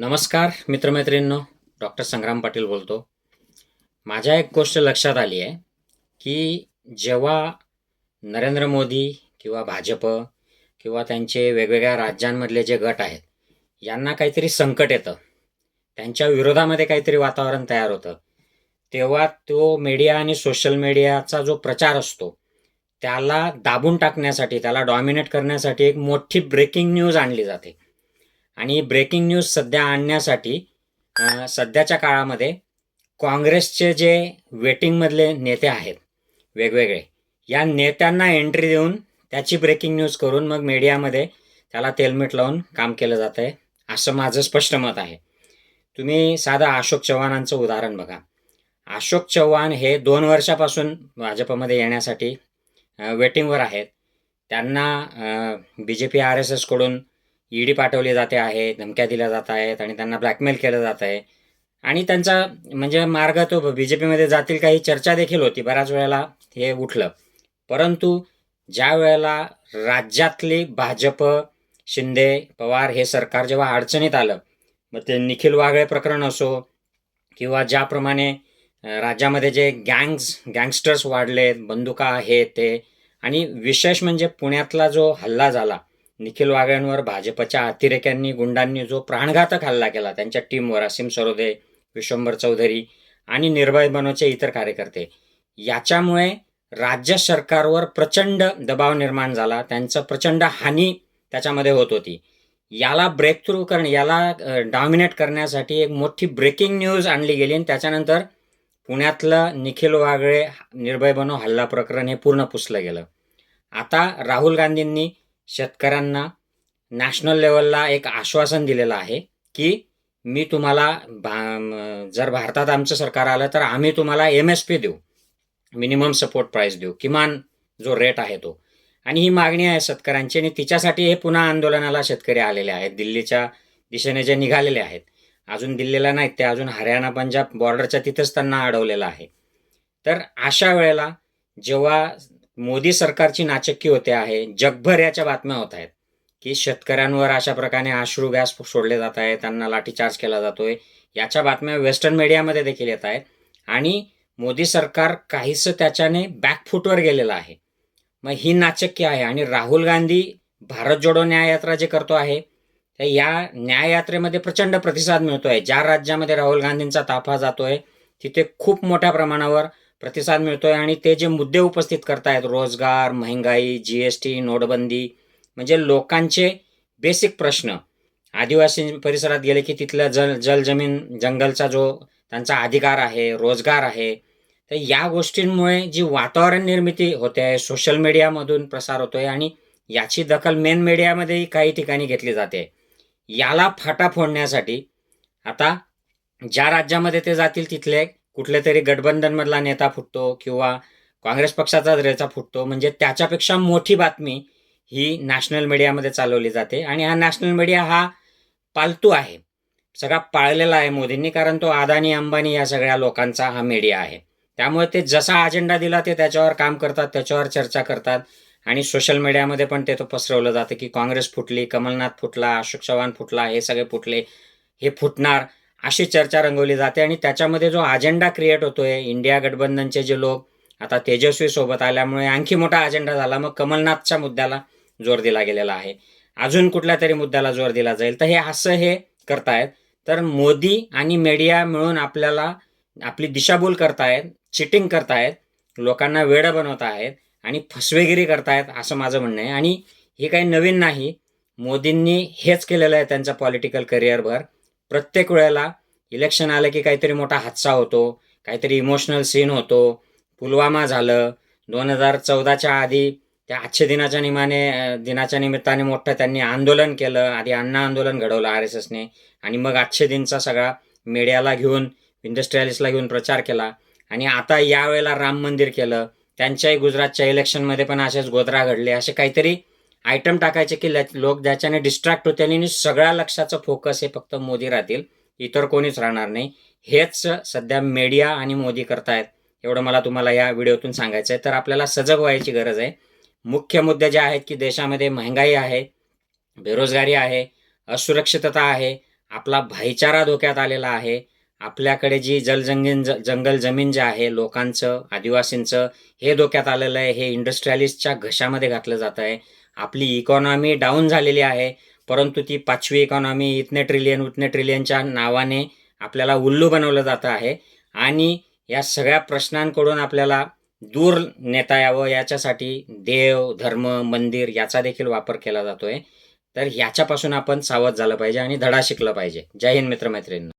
नमस्कार मित्रमैत्रिणींनो. डॉक्टर संग्राम पाटील बोलतो. माझ्या एक गोष्ट लक्षात आली आहे की जेव्हा नरेंद्र मोदी किंवा भाजप किंवा त्यांचे वेगवेगळ्या राज्यांमधले जे गट आहेत यांना काहीतरी संकट येतं. त्यांच्या विरोधामध्ये काहीतरी वातावरण तयार होतं. तेव्हा तो मीडिया आणि सोशल मीडियाचा जो प्रचार असतो त्याला दाबून टाकण्यासाठी त्याला डॉमिनेट करण्यासाठी एक मोठी ब्रेकिंग न्यूज आणली जाते. आणि ब्रेकिंग न्यूज सध्या आणण्यासाठी सध्याच्या काळामध्ये काँग्रेसचे जे वेटिंगमधले नेते आहेत वेगवेगळे या नेत्यांना एंट्री देऊन त्याची ब्रेकिंग न्यूज करून मग मीडियामध्ये त्याला तेलमीठ लावून काम केलं जातं आहे असं माझं स्पष्ट मत आहे. तुम्ही साधं अशोक चव्हाणांचं उदाहरण बघा. अशोक चव्हाण हे दोन वर्षापासून भाजपमध्ये येण्यासाठी वेटिंगवर आहेत. त्यांना B J P R S एसकडून ED पाठवली जाते आहे धमक्या दिल्या जात आहेत आणि त्यांना ब्लॅकमेल केलं जात आहे. आणि त्यांचा म्हणजे मार्ग तो बी जे पीमध्ये जातील काही चर्चा देखील होती बऱ्याच वेळेला हे उठलं. परंतु ज्या वेळेला राज्यातली भाजप शिंदे पवार हे सरकार जेव्हा अडचणीत आलं मग ते निखिल वागळे प्रकरण असो किंवा ज्याप्रमाणे राज्यामध्ये जे गँग्स गँगस्टर्स वाढले बंदुका हे ते आणि विशेष म्हणजे पुण्यातला जो हल्ला झाला निखिल वागळ्यांवर भाजपच्या अतिरेक्यांनी गुंडांनी जो प्राणघातक हल्ला केला त्यांच्या टीमवर असीम सरोदे विश्वंभर चौधरी आणि निर्भय बनोचे इतर कार्यकर्ते. याच्यामुळे राज्य सरकारवर प्रचंड दबाव निर्माण झाला त्यांचं प्रचंड हानी त्याच्यामध्ये होत होती. याला ब्रेक थ्रू करणे याला डॉमिनेट करण्यासाठी एक मोठी ब्रेकिंग न्यूज आणली गेली आणि त्याच्यानंतर पुण्यातलं निखिल वागळे निर्भय बनो हल्ला प्रकरण हे पूर्ण पुसलं गेलं. आता राहुल गांधींनी शेतकऱ्यांना नॅशनल लेवलला एक आश्वासन दिलेलं आहे की मी तुम्हाला भा जर भारतात आमचं सरकार आलं तर आम्ही तुम्हाला एम एस पी देऊ. मिनिमम सपोर्ट प्राईस देऊ. किमान जो रेट आहे तो. आणि ही मागणी आहे शेतकऱ्यांची आणि तिच्यासाठी हे पुन्हा आंदोलनाला शेतकरी आलेले आहेत. दिल्लीच्या दिशेने जे निघालेले आहेत. अजून दिल्लीला नाहीत ते. अजून हरियाणा पंजाब बॉर्डरच्या तिथंच त्यांना अडवलेलं आहे. तर अशा वेळेला जेव्हा मोदी सरकारची नाचक्की होते आहे. जगभर याच्या बातम्या होत आहेत. की शेतकऱ्यांवर अशा प्रकारे आश्रू गॅस सोडले जात आहे त्यांना लाठीचार्ज केला जातोय याच्या बातम्या वेस्टर्न मीडियामध्ये देखील येत आहेत. आणि मोदी सरकार काहीसं त्याच्याने बॅकफूटवर गेलेलं आहे. मग ही नाचक्की आहे. आणि राहुल गांधी भारत जोडो न्याययात्रा जे करतो आहे तर या न्याययात्रेमध्ये प्रचंड प्रतिसाद मिळतो आहे ज्या राज्यामध्ये राहुल गांधींचा ताफा जातो आहे तिथे खूप मोठ्या प्रमाणावर प्रतिसाद मिळतोय आणि ते जे मुद्दे उपस्थित करतायत रोजगार महंगाई जी एस टी नोटबंदी म्हणजे लोकांचे बेसिक प्रश्न. आदिवासी परिसरात गेले की तिथल्या जल जल जमीन जंगलचा जो त्यांचा अधिकार आहे रोजगार आहे तर या गोष्टींमुळे जी वातावरण निर्मिती होते आहे सोशल मीडियामधून प्रसार होतोय आणि याची दखल मेन मीडियामध्येही काही ठिकाणी घेतली जाते. याला फाटा फोडण्यासाठी आता ज्या राज्यामध्ये ते जातील तिथले कुठल्या तरी गठबंधनमधला नेता फुटतो किंवा काँग्रेस पक्षाचा रेचा फुटतो म्हणजे त्याच्यापेक्षा मोठी बातमी ही नॅशनल मीडियामध्ये चालवली जाते. आणि हा नॅशनल मीडिया हा पालतू आहे. सगळा पाळलेला आहे मोदींनी कारण तो अदानी अंबानी या सगळ्या लोकांचा हा मीडिया आहे. त्यामुळे ते जसा अजेंडा दिला ते त्याच्यावर काम करतात त्याच्यावर चर्चा करतात. आणि सोशल मीडियामध्ये पण ते तो पसरवलं जातं की काँग्रेस फुटली कमलनाथ फुटला अशोक चव्हाण फुटला हे सगळे फुटले हे फुटणार. अशी चर्चा रंगवली जाते आणि त्याच्यामध्ये जो अजेंडा क्रिएट होतोय इंडिया गठबंधनचे जे लोक आता तेजस्वी सोबत आल्यामुळे आणखी मोठा अजेंडा झाला. मग कमलनाथच्या मुद्द्याला जोर दिला गेलेला आहे. अजून कुठल्या तरी मुद्द्याला जोर दिला जाईल? तर हे असं हे करतायत. तर मोदी आणि मीडिया मिळून आपल्याला आपली दिशाभूल करतायत चिटिंग करतायत लोकांना वेडं बनवत आहेत आणि फसवेगिरी करतायत असं माझं म्हणणं आहे. आणि हे काही नवीन नाही. मोदींनी हेच केलेलं आहे त्यांच्या पॉलिटिकल करिअरभर प्रत्येक वेळेला इलेक्शन आलं की काहीतरी मोठा हादसा होतो काहीतरी इमोशनल सीन होतो. पुलवामा झालं. दोन हजार चौदाच्या आधी त्या आजच्या दिनाच्या निमाने दिनाच्या निमित्ताने मोठं त्यांनी आंदोलन केलं. आधी अण्णा आंदोलन घडवलं आर एस एसने आणि मग आजचे दिनचा सगळा मीडियाला घेऊन इंडस्ट्रियलिस्टला घेऊन प्रचार केला. आणि आता यावेळेला राम मंदिर केलं. त्यांच्याही गुजरातच्या इलेक्शनमध्ये पण असेच गोधरा घडले. असे काहीतरी आयटम टाकायचे की ल्या- लोक ज्याच्याने डिस्ट्रॅक्ट होते आणि सगळ्या लक्षाचं फोकस हे फक्त मोदी राहतील. इतर कोणीच राहणार नाही. हेच सध्या मीडिया आणि मोदी करतायत. एवढं मला तुम्हाला या व्हिडिओतून सांगायचं आहे तर आपल्याला सजग व्हायची गरज आहे. मुख्य मुद्दे जे आहेत की देशामध्ये महागाई आहे बेरोजगारी आहे असुरक्षितता आहे आपला भाईचारा धोक्यात आलेला आहे आपल्याकडे जी जलजंगीन ज जंगल जमीन जे आहे लोकांचं आदिवासींचं हे धोक्यात आलेलं आहे हे इंडस्ट्रियलिस्टच्या घशामध्ये घातलं जात आहे. आपली इकॉनॉमी डाऊन झालेली आहे. परंतु ती पाचवी इकॉनॉमी इतने ट्रिलियन उतने ट्रिलियनच्या नावाने आपल्याला उल्लू बनवलं जातं आहे. आणि या सगळ्या प्रश्नांकडून आपल्याला दूर नेता यावं याच्यासाठी देव धर्म मंदिर याचा देखील वापर केला जातोय. तर ह्याच्यापासून आपण सावध झालं पाहिजे आणि धडा शिकलं पाहिजे. जय हिंद मित्रमैत्रिणी